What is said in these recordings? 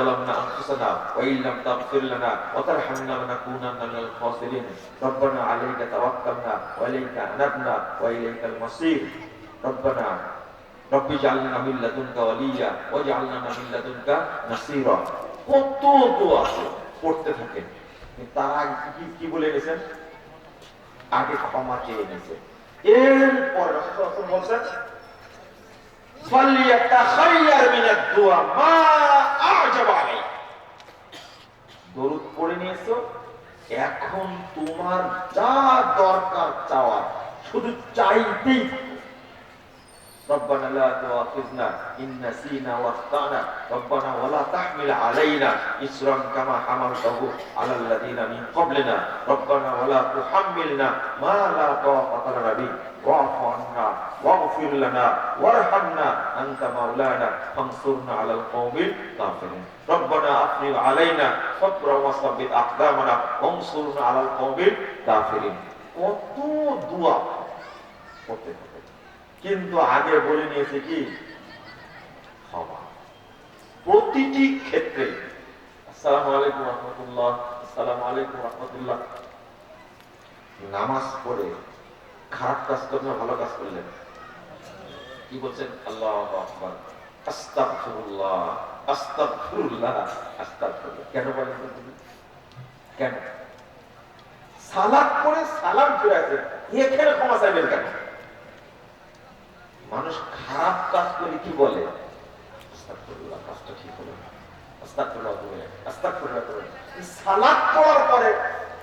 ظلمنا أنفسنا وإن لم تغفر لنا وترحمنا لنكونن من الخاسرين ربنا عليك توكلنا وإليك أنبنا وإليك المصير ربنا رب اجعلنا من لدنك وليا واجعلنا من لدنك نصيرا কত দোয়া পড়তে থাকেন কিন্তু তার আগে কি- কি বলে গেছেন আগে ক্ষমা চেয়ে নিয়েছে এরপর রাসূল বলছেন দরুদ পড়ে নিয়েছো এখন তোমার যা দরকার চাওয়ার শুধু চাইতেই থাকো। ربنا لا تؤاخذنا إن نسينا واخطأنا ربنا ولا تحمل علينا إسرا كما حملته على الذين من قبلنا ربنا ولا تحملنا ما لا طاقة لنا به واعف عنا واغفر لنا وارحمنا أنت مولانا فانصرنا على القوم الكافرين ربنا أفرغ علينا صبرا وثبت أقدامنا وانصرنا على القوم الكافرين কত দোয়া করতে হবে কিন্তু আগে বলে নিয়েছে কি ক্ষমা প্রতিটি ক্ষেত্রে আসসালামু আলাইকুম রহমতুল্লাহ আসসালামু আলাইকুম রহমতুল্লাহ নামাজ পড়ে খারাপ কাজ করলে ভালো কাজ করলেন কি বলছেন? আল্লাহ আকবার। আস্তাগফিরুল্লাহ। আস্তাগফিরুল্লাহ। আস্তাগফিরুল্লাহ। কেন বলেন তুমি? কেন? সালাত সালাম ফিরে এখানে ক্ষমা চাইবেন কেন? মানুষ খারাপ কাজ করে কি বলে? আস্তাগফিরুল্লাহ, কাজটা ঠিক হলো। আস্তাগফিরুল্লাহ বলে, আস্তাগফিরুল্লাহ বলে। সালাত পড়ার পরে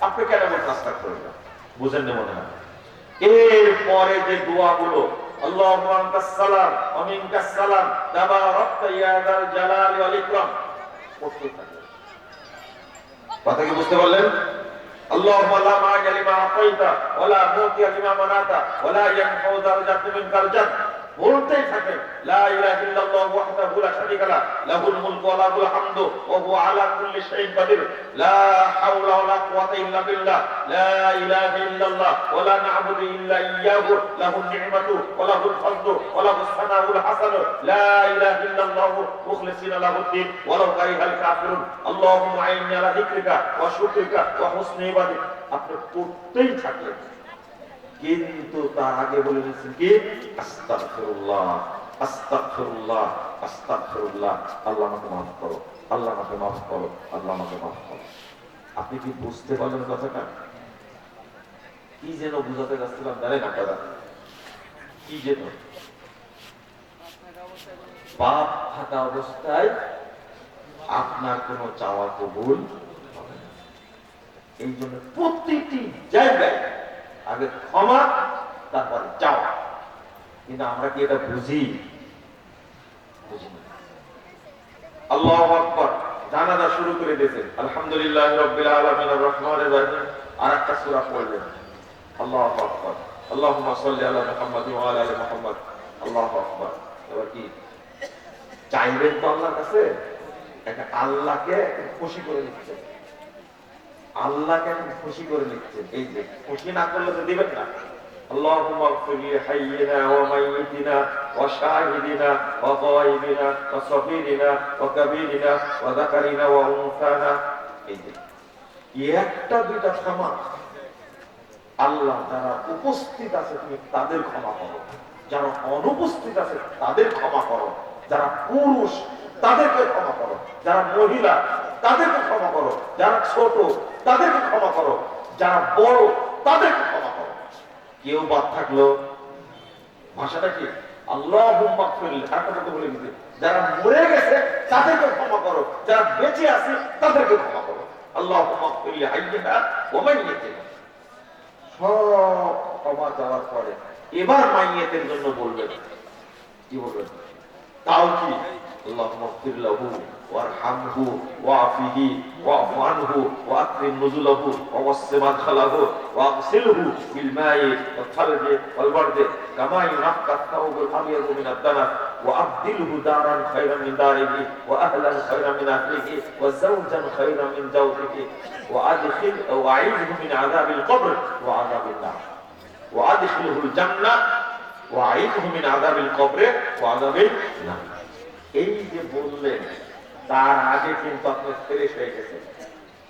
আপনি কেন বলছেন আস্তাগফিরুল্লাহ? বুঝেন না মনে হয়? এরপরে যে দোয়াগুলো আল্লাহুম্মা আনতাস সালাম ওয়া মিনকাস সালাম তাবারাকতা ইয়া যাল জালালি ওয়াল ইকরাম পড়তে থাকবেন। কথা কি বুঝতে পারলেন اللهم لا مانع لما اعطيت ولا معطي لما منعت ولا ينفع ذا الجد منك الجد বলতেই থাকেন লা ইলাহা ইল্লাল্লাহ ওয়াহদাহু লা শারীকা লাহ লাহুল মুলকু ওয়া লাহুল হামদু, ওয়া হুয়া আলা কুল্লি শাইইন কাদির, লা হাওলা ওয়া লা কুওয়াতা ইল্লা বিল্লাহ, লা ইলাহা ইল্লাল্লাহ, ওয়া লা না'বুদু ইল্লা ইয়্যাহু লাহুন নি'মাতু ওয়া লাহুল ফাদলু ওয়া লাহুস সানাউল হাসান, লা ইলাহা ইল্লাল্লাহ মুখলিসিনা লাহুদ্দিন ওয়া লাউ কারিহাল কাফিরুন, আল্লাহুম্মা আইন্নি আলা যিকরিকা ওয়া শুকরিকা ওয়া হুসনি ইবাদাতিক আপনি পড়তেই থাকলেন। কিন্তু তার আগে বলে দিচ্ছেন কি? আল্লাহ আমাকে মাফ করো, আল্লাহ আমাকে মাফ করো, আল্লাহ আমাকে মাফ করো। আপনি কি বুঝতে পারলেন কথাটা? কি যেন বুঝাতে যাচ্ছিলাম জানেন আপনারা কি যেন? পাপ থাকা অবস্থায় আপনার কোনো চাওয়া কবুল এই জন্য প্রতিটি জায়গায় আগে ক্ষমা, তারপরে চাওয়া। কিন্তু আমরা কি এটা বুঝি? আল্লাহ আকবার, জানাজা শুরু করে দিয়েছেন আলহামদুলিল্লাহ রাব্বিল আলামিন রহিম। আর একটা সূরা পড়লেন। আল্লাহু আকবার। আল্লাহুম্মা সাল্লি আলা মুহাম্মাদ ওয়া আলা আলি মুহাম্মাদ। আল্লাহু আকবার। এবার কি? চাইবেন তো আল্লাহর কাছে? একটা আল্লাহকে খুশি করে দিচ্ছেন আল্লাহকে আপনি খুশি করে নিচ্ছেন এই যে খুশি না করলে তো দিবেন না اللهم اغفر لحينا وميتنا وشاهدنا وغائبنا وصغيرنا وكبيرنا وذكرنا وانثانا এই যে একটা দুইটা ক্ষমা আল্লাহ যারা উপস্থিত আছে তুমি তাদের ক্ষমা করো যারা অনুপস্থিত আছে তাদের ক্ষমা করো যারা পুরুষ তাদেরকে ক্ষমা করো যারা মহিলা তাদেরকে ক্ষমা করো যারা ছোট তাদেরকে ক্ষমা করো। যারা বড়, তাদেরকে ক্ষমা করো। কেউ বাদ থাকল। ভাষাটা কি? আল্লাহ বলে দিতে। যারা মরে গেছে, তাদেরকে ক্ষমা করো। যারা বেঁচে আছে, তাদেরকে ক্ষমা করো। আল্লাহ সব ক্ষমা চাওয়ার পরে এবার মাইয়েতের জন্য বলবেন। কি বলবেন? তাও কি? اللهم اغفر له وارحمه وعافه واعف عنه وأكرم نزله ووسع مدخله وأغسله بالماء والثلج والبرد كما ينقى الثوب الأبيض من الدنس وأبدله دارا خيرا من داره وأهلا خيرا من أهله وزوجا خيرا من زوجه وأدخل وأعيذه من عذاب القبر وعذاب النار وأدخله الجنة وأعيذه من عذاب القبر وعذاب النار. এই যে বললেন, তার আগে কিন্তু আপনি ফেরেশ হয়ে গেছেন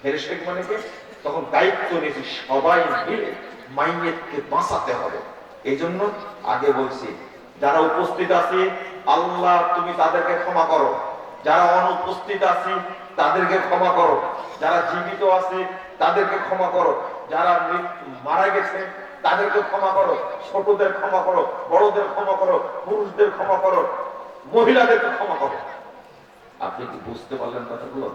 ফেরেশ হয়ে মানে কি? তখন দায়িত্ব নিয়েছি সবাই মিলে মাইয়েতকে বাঁচাতে হবে। এই জন্য আগে বলছি, যারা উপস্থিত আছে, আল্লাহ তুমি তাদেরকে ক্ষমা করো। যারা অনুপস্থিত আছে, তাদেরকে ক্ষমা করো। যারা জীবিত আছে, তাদেরকে ক্ষমা করো। যারা মারা গেছে, তাদেরকে ক্ষমা করো। ছোটদের ক্ষমা করো, বড়দের ক্ষমা করো, পুরুষদের ক্ষমা করো। মহিলাদেরকে ক্ষমা করো। আপনি কি বুঝতে পারলেন কথাগুলো?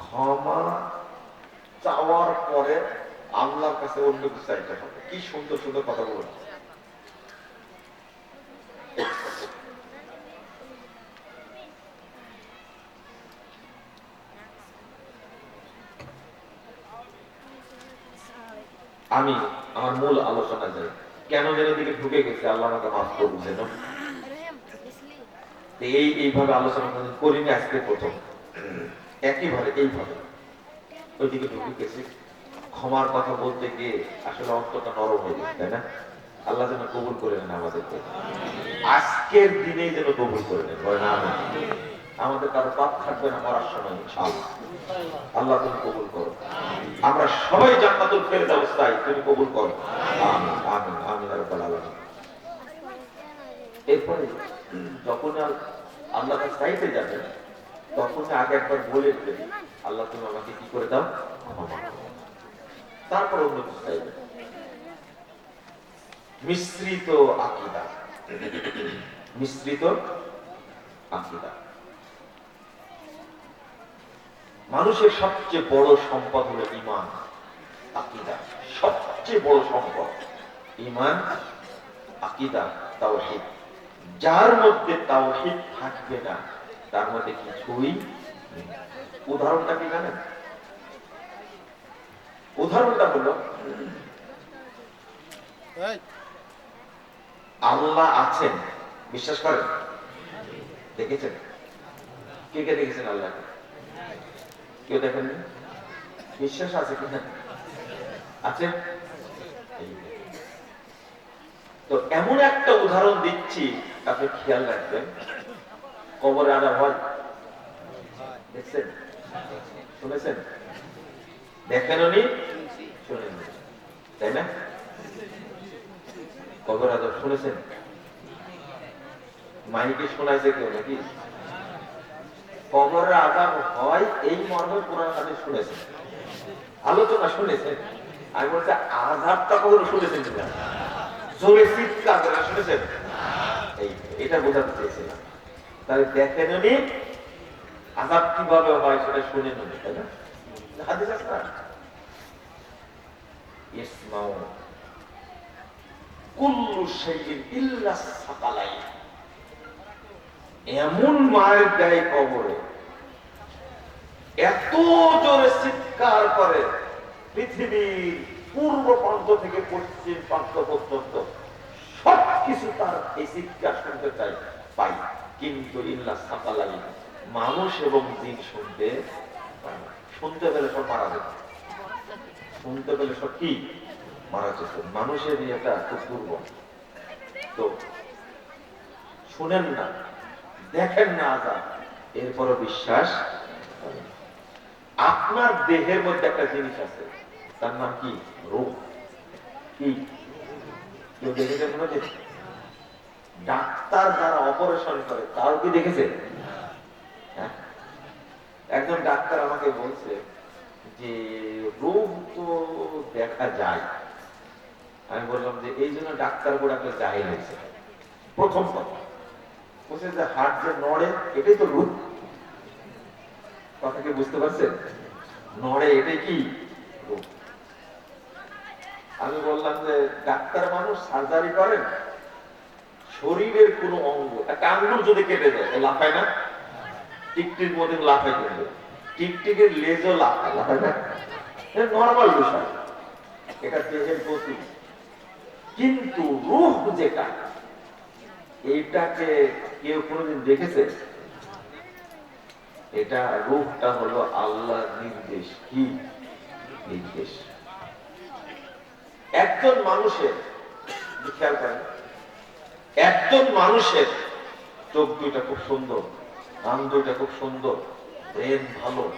ক্ষমা চাওয়ার পরে আল্লাহর কাছে অন্য কিছু চাইতে হবে। কি সুন্দর সুন্দর কথা বলুন আমি, আমার মূল আলোচনা যাই কেন যেন দিকে ঢুকে গেছে, আল্লাহ আমাকে মাফ করুন যেন। এই, এইভাবে আলোচনা করিনি আজকে প্রথম। একইভাবে, এইভাবে। ওইদিকে ঢুকে গেছে। ক্ষমার কথা বলতে গিয়ে আসলে অন্তটা নরম হয়ে গেছে তাই না? আল্লাহ যেন কবুল করে নেন আমাদেরকে। আজকের দিনেই যেন কবুল করে নেন আমাদের কারও পাপ থাকবে না, মরার সময় ইনশাআল্লাহ। আল্লাহ তুমি কবুল করো। আমরা সবাই জান্নাতুল ফেরদাউস চাই, তুমি কবুল করো। আমিন আমিন আমিন রাব্বাল আলামিন। এরপরে যখন আর আল্লাহ চাইতে যাবে, তখন আগে একবার বলে দেবে, আল্লাহ, তুমি আমাকে কি করে দাও? তারপর অন্য কিছু মিশ্রিত আকিদা। মিশ্রিত আকিদা। মানুষের সবচেয়ে বড় সম্পদ হলো ইমান আকিদা। সবচেয়ে বড় সম্পদ। ইমান আকিদা তাও তাওহীদ। যার মধ্যে তাওহীদ থাকবে না তার মধ্যে কিছুই উদাহরণটা কি জানেন? উদাহরণটা হলো আল্লাহ আছেন বিশ্বাস করেন? দেখেছেন? কে কে দেখেছেন আল্লাহ? কেউ দেখেননি? বিশ্বাস আছে কিনা? আছে? তো এমন একটা উদাহরণ দিচ্ছি আপনি খেয়াল রাখবেন, কবরে আনা হয়। দেখছেন? শুনেছেন? দেখেন উনি, শুনেন তাই না? কবর আদব শুনেছেন? মাইকে শোনাইছে কেউ নাকি? কবরের আজাব হয় এই মর্মে কোরআন হাদিস শুনেছেন। আলোচনা শুনেছেন? আমি বলছি, আজাবটা কখনো শুনেছেন জোরে চিৎকার করে, শুনেছেন? এটা বোঝাতে চেয়েছিলাম তাহলে দেখেন উনি আজাব কীভাবে হয় সেটা শুনেন উনি তাই না? পৃথিবীর পূর্ব প্রান্ত থেকে পশ্চিম প্রান্ত পর্যন্ত সবকিছু তার এই চিৎকার শুনতে চাই পাই কিন্তু ইল্লা সাকালাই মানুষ এবং জিন শুনতে। শুনতে পেলে সব মারা যেত শুনতে পেলে সব কি? মারা যেত মানুষের এটা খুব দুর্বল। তো শুনেন না, দেখেন না আজাব এরপরও বিশ্বাস আপনার দেহের মধ্যে একটা জিনিস আছে, তার নাম কি? রোগ। কি? কেউ মনে হচ্ছে? ডাক্তার যারা অপারেশন করে। তাও কি দেখেছে? হ্যাঁ? একজন ডাক্তার আমাকে বলছে যে, রোগ তো দেখা যায়। আমি বললাম যে, এই জন্য ডাক্তার করে আপনার জাহিল হয়েছে প্রথম কথা। বলছে যে হাট যে নড়ে, এটাই তো রূপ কথা কি বুঝতে পারছেন? নড়ে, এটাই কি রূপ আমি বললাম যে, ডাক্তার মানুষ সার্জারি করেন শরীরের কোন অঙ্গ একটা আঙ্গুল যদি কেটে যায় লাফায় না? টিকটির মধ্যে লাফায় কিন্তু। টিকটিকের লেজও লাফায় লাফায় না? নর্মাল বিষয়। এটা দেহের প্রতি কিন্তু রূহ যেটা এইটাকে কেউ কোনোদিন দেখেছে? এটা রূপটা হলো আল্লাহ নির্দেশ। কি? নির্দেশ। একজন মানুষের খেয়াল করেন একজন মানুষের চোখ দুইটা খুব সুন্দর নাম দুইটা খুব সুন্দর ব্রেন ভালো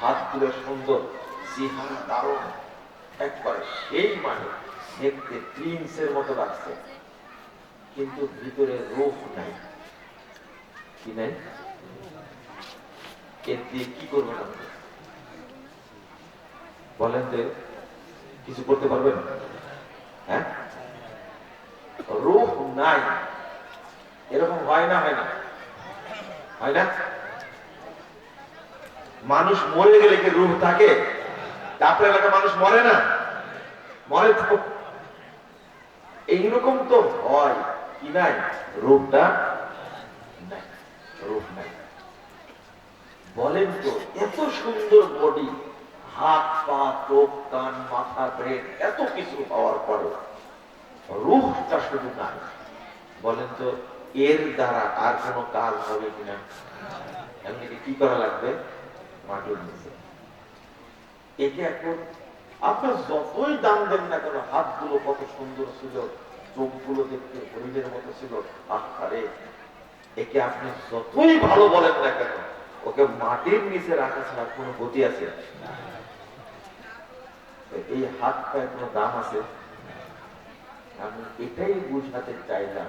হাত দুটো সুন্দর, চেহারা দারুণ। একবার সেই মানুষ দেখতে প্রিন্সের মতো লাগছে। কিন্তু ভিতরে রূপ নাই। কি নাই? এর দিয়ে কি করবেন আপনি? বলেন যে কিছু করতে পারবেন? হ্যাঁ? রূপ নাই। এরকম হয় না হয় না। হয় না? মানুষ মরে গেলে কি রূপ থাকে? আপনার এলাকা মানুষ মরে না? মরে এইরকম তো হয়। কি নাই? রূপটা রূপ নাই। বলেন তো, এত সুন্দর বডি হাত, পা, চোখ, কান, মাথা ব্রেন এত কিছু পাওয়ার পরে রূপটা শুধু নাই। বলেন তো, এর দ্বারা আর কোনো কাজ হবে কিনা? এমনিকে কি করা লাগবে? মাটির নিচে। একে এখন আপনার যতই দাম দেন না কেন, হাতগুলো কত সুন্দর ছিল, চোখগুলো দেখতে হরিণের মতো ছিল। আরে একে আপনি যতই ভালো বলেন না কেন, ওকে মাটির নিচে রাখা ছাড়া কোনো গতি আছে? এই হাত পায়ের কোনো দাম আছে। আমি এটাই বুঝাতে চাইলাম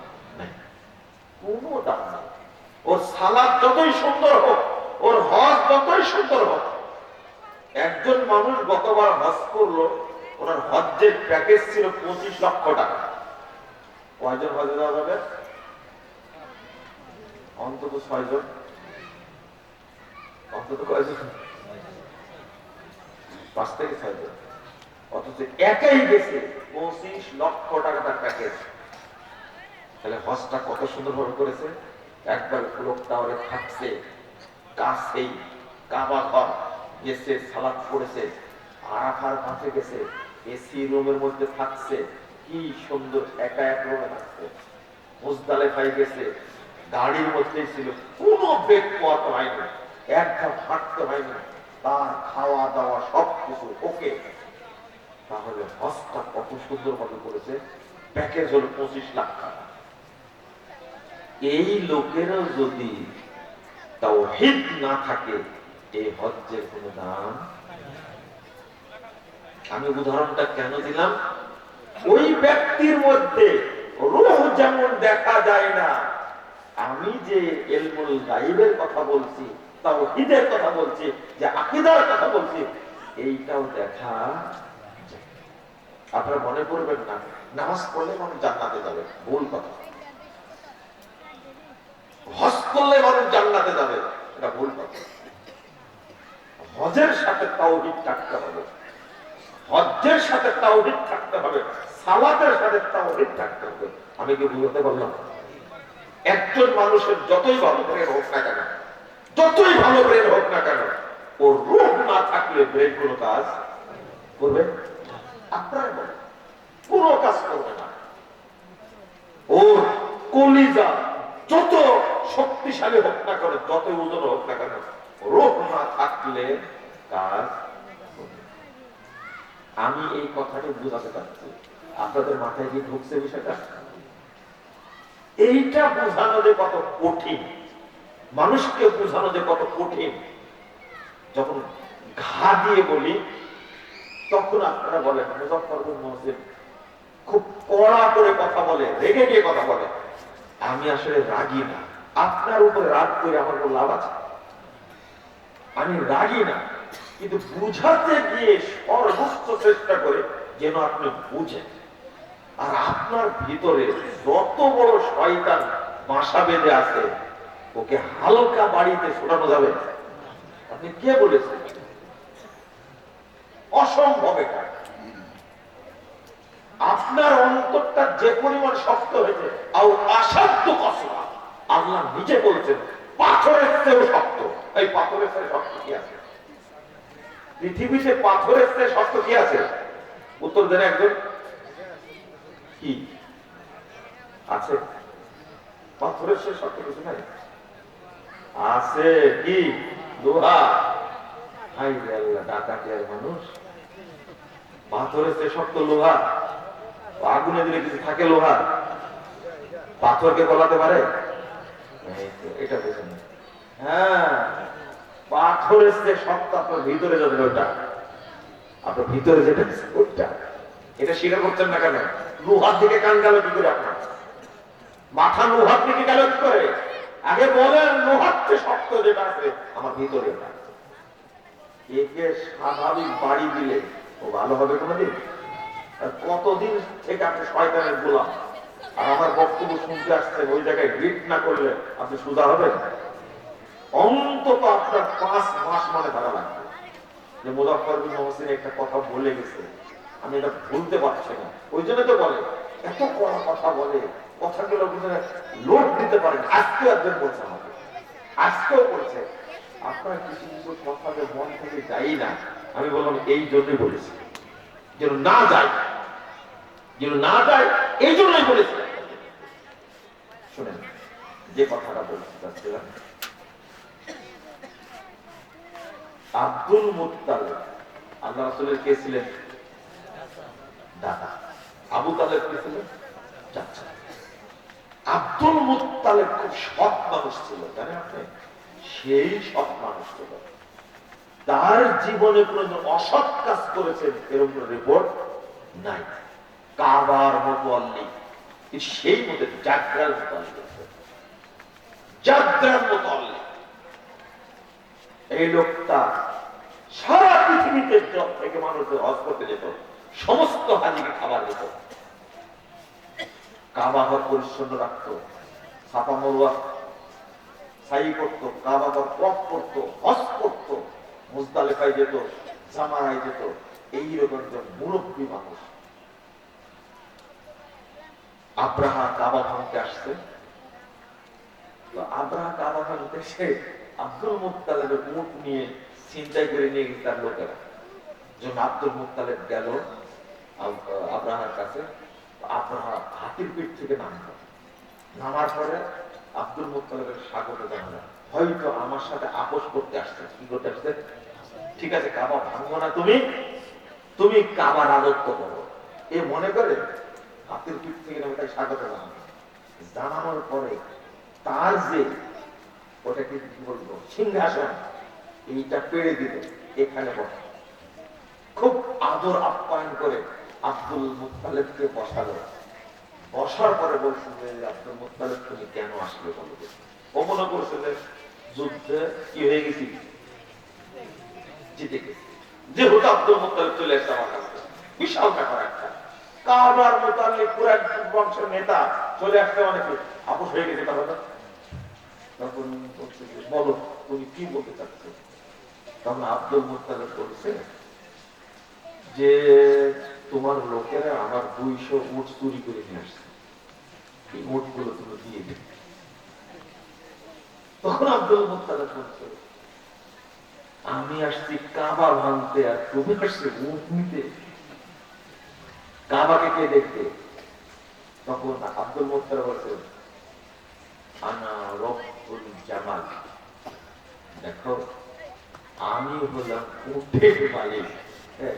কোনো নাই ওর সালাদ যতই সুন্দর হোক, ওর হজ যতই সুন্দর হোক, একজন মানুষ গতবার হজ করল, ওনার হজ্জের প্যাকেজ ছিল পঁচিশ লক্ষ টাকা। কয়জন হজে দেওয়া যাবে? অন্তত ছয়জন। অন্তত কয়জন? পাঁচ থেকে ছয়জন। অথচ একাই গেছে পঁচিশ লক্ষ টাকা তার প্যাকেজ। তাহলে হজটা কত সুন্দর ভাবে করেছে? একবার পুলক টাওয়ারে থাকছে, কাছেই কাবা ঘর গেছে, সালাদ পড়েছে, আরাফার মাঠে গেছে এসি রুমের মধ্যে থাকছে, কি সুন্দর একা এক রুমে থাকছে। মুজদালে পাই গেছে, গাড়ির মধ্যেই ছিল, কোনো বেগ পোয়াতে হয়নি, এক ধাপ হাঁটতে হয়নি, তার খাওয়া দাওয়া সব কিছু ওকে। তাহলে হজটা কত সুন্দর ভাবে করেছে? প্যাকেজ হলো পঁচিশ লাখ টাকা। এই লোকেরও যদি তাও না থাকে, এই হজ্জের কোন দাম আমি উদাহরণটা কেন দিলাম? ওই ব্যক্তির মধ্যে রোহ যেমন দেখা যায় না, আমি যে এলমুল গাইবের কথা বলছি তাও হিদের কথা বলছি, যে আকিদার কথা বলছি, এইটাও দেখা। আপনারা মনে করবেন না, নামাজ পড়লে মানুষ জান্নাতে যাবে, ভুল কথা হজ করলে মানুষ জান্নাতে যাবে, এটা ভুল কথা। হজের সাথে তাওহিদ থাকতে হবে। হজ্জের সাথে তাওহিদ থাকতে হবে, সালাতের সাথে তাওহিদ থাকতে হবে। আমি কি বুঝতে পারলাম? একজন মানুষের যতই ভালো ব্রেন হোক না কেন, যতই ভালো ব্রেন হোক না কেন ওর রূপ না থাকলে ব্রেন কোনো কাজ করবে? আপনার কোনো কাজ করবে না। ওর কলিজা যত শক্তিশালী হোক না কেন, যত ওজন হোক না কেন রোগ না থাকলে কাজ আমি এই কথাটা বোঝাতে চাচ্ছি। আপনাদের মাথায় কি ঢুকছে বিষয়টা? এইটা বোঝানো যে কত কঠিন, মানুষকে বোঝানো যে কত কঠিন, যখন ঘা দিয়ে বলি, তখন আপনারা বলেন মুজফরুল মহসিন খুব কড়া করে কথা বলে, রেগে গিয়ে কথা বলে। আমি আসলে রাগি না। আপনার উপরে রাগ করে আমার কোনো লাভ আছে? আমি রাগি না, কিন্তু বুঝাতে গিয়ে সর্বোচ্চ চেষ্টা করে যেন আপনি বুঝেন। আর আপনার ভিতরে যত বড় শয়তান বাসা বেঁধে আছে, ওকে হালকা বাড়িতে শোনানো যাবে আপনি কে বলেছেন? অসম্ভব এটা। আপনার অন্তরটা যে পরিমাণ শক্ত হয়েছে আর অসাধ্য কষ্ট। আল্লাহ নিজে বলছেন, পাথরের চেয়েও শক্ত। এই পাথরের চেয়ে শক্ত কি আছে? পৃথিবীতে পাথরের চেয়ে শক্ত কি আছে? উত্তর দেন একজন। কি? আছে। পাথরের চেয়ে শক্ত কিছু নাই। আছে কি? লোহা হাই আল্লাহ ডাকাতিয়ার মানুষ? পাথরের চেয়ে শক্ত লোহা। আগুনে দিলে কিছু থাকে লোহা, পাথরকে গলাতে পারে? এটা বুঝুন হ্যাঁ পাথরের চেয়ে শক্ত আপনার ভিতরে যাবে ওটা। আপনার ভিতরে যেটা ওটা। এটা স্বীকার করছেন না কেন? লোহার দিকে কান গেল কি করে আপনার? মাথা লোহার দিকে গেল কি করে? আগে বলেন, লোহার চেয়ে শক্ত যেটা আছে, আমার ভিতরে একে স্বাভাবিক বাড়ি দিলে ও ভালো হবে কোনোদিন? কতদিন থেকে আপনি শয়তানের গোলাম? আর আমার বক্তব্য শুনতে আসছেন, ওই জায়গায় গ্রিট না করলে আপনি সুদা হবেন? অন্তত আপনার পাঁচ মাস মানে তারা লাগবে। যে মুজাফর বিন মহসিন একটা কথা বলে গেছে। আমি এটা ভুলতে পারছি না। ওই জন্য তো বলে, এত কড়া কথা বলে, কথাগুলো বুঝে লোক দিতে পারেন আজকেও একজন বলছে আমাকে আজকেও বলছে, আপনার কিছু কিছু কথা যে মন থেকে যাই না। আমি বললাম, এই জন্যই বলেছি। যেন না যায়। যেন না যায়, এই জন্যই বলেছি। শুনেন, যে কথাটা বলতে চাচ্ছিলাম আব্দুল মুত্তালেব আল্লাহ রাসূলের কে ছিলেন? দাদা। আবু তালেব কে ছিলেন? চাচা। আব্দুল মুত্তালেব খুব সৎ মানুষ ছিল, জানেন আপনি? সেই সৎ মানুষ ছিল। তার জীবনে কোন অসৎ কাজ করেছেন, এরকম রিপোর্ট নাই। কাবার মতো আল্লি সেই মতো জাগ্রার মতো জাগ্রার মতো এই লোকটা সারা পৃথিবীতে যত থেকে মানুষের হজ করতে যেত। সমস্ত হাজিকে খাবার দিত। কাবা ঘর পরিচ্ছন্ন রাখতো। ছাপা মরুয়া ছাই করতো, কাবা ঘর পথ করতো, হজ করতো, মুজদালেফায় যেত জামারায় যেত। এইরকম একজন মুরব্বী মানুষ। আব্রাহা কাবা ভাঙতে আসছে। তো আব্রাহা কাবা ভাঙতে সে আব্দুল মুক্তালেবের উঠ নিয়ে চিন্তাই করে নিয়ে গেছে তার লোকেরা। যখন আব্দুল মুক্তালেব গেল আব্রাহার কাছে। আব্রাহা হাতির পিঠ থেকে নামলো নামার পরে আব্দুল মুক্তালেবের স্বাগত জানালেন হয়তো আমার সাথে আপোষ করতে আসছে। কি করতে আসছে? ঠিক আছে, কাবা ভাঙবো না তুমি? তুমি কাবা রাজত্ব করো। এ মনে করে হাতের পিঠ থেকে তাই স্বাগত জানানো জানানোর পরে তার যে ওটাকে কি বলব? সিংহাসন, এইটা পেড়ে দিল, এখানে বসে। খুব আদর আপ্যায়ন করে আব্দুল মুতালেবকে বসালো। বসার পরে বলছে যে, আব্দুল মুতালেব তুমি কেন আসলে বলো? ও মনে করছে যে, যুদ্ধে কি হয়ে গেছি? জিতে গেছি। যেহেতু আব্দুল মুতালেব চলে এসছে আমার কাছে। বিশাল ব্যাপার কারবার বংশের নেতা চলে আসছে অনেকে। আপোষ হয়ে গেছে তখন বলো কি বলতে তখন আব্দুল বলছে যে, তোমার লোকেরা আমার দুইশো উট চুরি করে নিয়ে আসছে। এই উটগুলো তুমি দিয়ে দিবে। তখন আব্দুল মুতালেব বলছে, আমি আসছি কাবা ভাঙতে আর তুমি আসছে উট নিতে। কাবাকে কে দেখতে তখন আব্দুল মুতালেব বলছে আনা রব্বুল জামাল। দেখো, আমি হলাম উঠের মালিক। হ্যাঁ।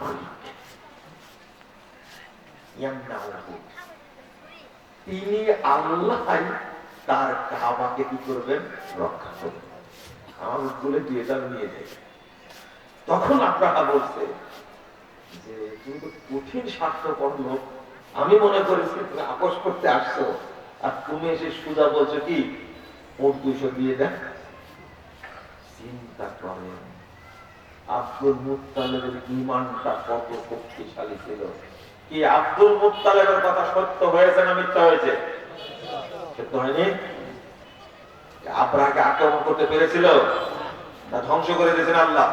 মালিক। তিনি আল্লাহ তার কাবাকে কি করবেন? রক্ষা করবেন। আমার উদ্গুলে দুয়েটা নিয়ে যাই তখন আপনারা বলছে যে, তুমি কঠিন স্বার্থপর লোক। আমি মনে করেছি তুমি আপোষ করতে আসছো। আর তুমি এসে সুজা বলছো কি ওর দুইশো দিয়ে দেন। চিন্তা করেন, আব্দুল মুতালেবের ইমানটা কত শক্তিশালী ছিল। কি আব্দুল মুতালেবের কথা সত্য হয়েছে না মিথ্যা হয়েছে? সত্য হয়নি? আব্রাহকে আক্রমণ করতে পেরেছিল? তা ধ্বংস করে দিয়েছেন আল্লাহ।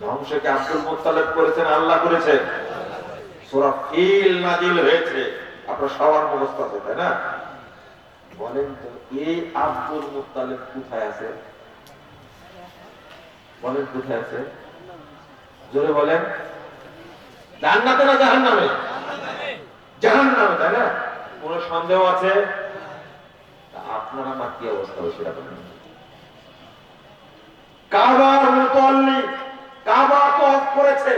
ধ্বংসকে আব্দুল মোত্তালেব করেছেন, আল্লাহ করেছেন। সোরা ফিল নাজিল হয়েছে। আপনার সবার মুখস্থ আছে, তাই না? বলেন তো এই আব্দুল মুত্তালেব কোথায় আছে? বলেন কোথায় আছে? জোরে বলেন। জান্নাতে না জাহান নামে তাই না? কোন সন্দেহ আছে? আপনার আমার কি অবস্থা হবে সেটা বলেন। কাবার মুতল্লি কাবা তো করেছে,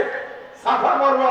সাফা মারওয়া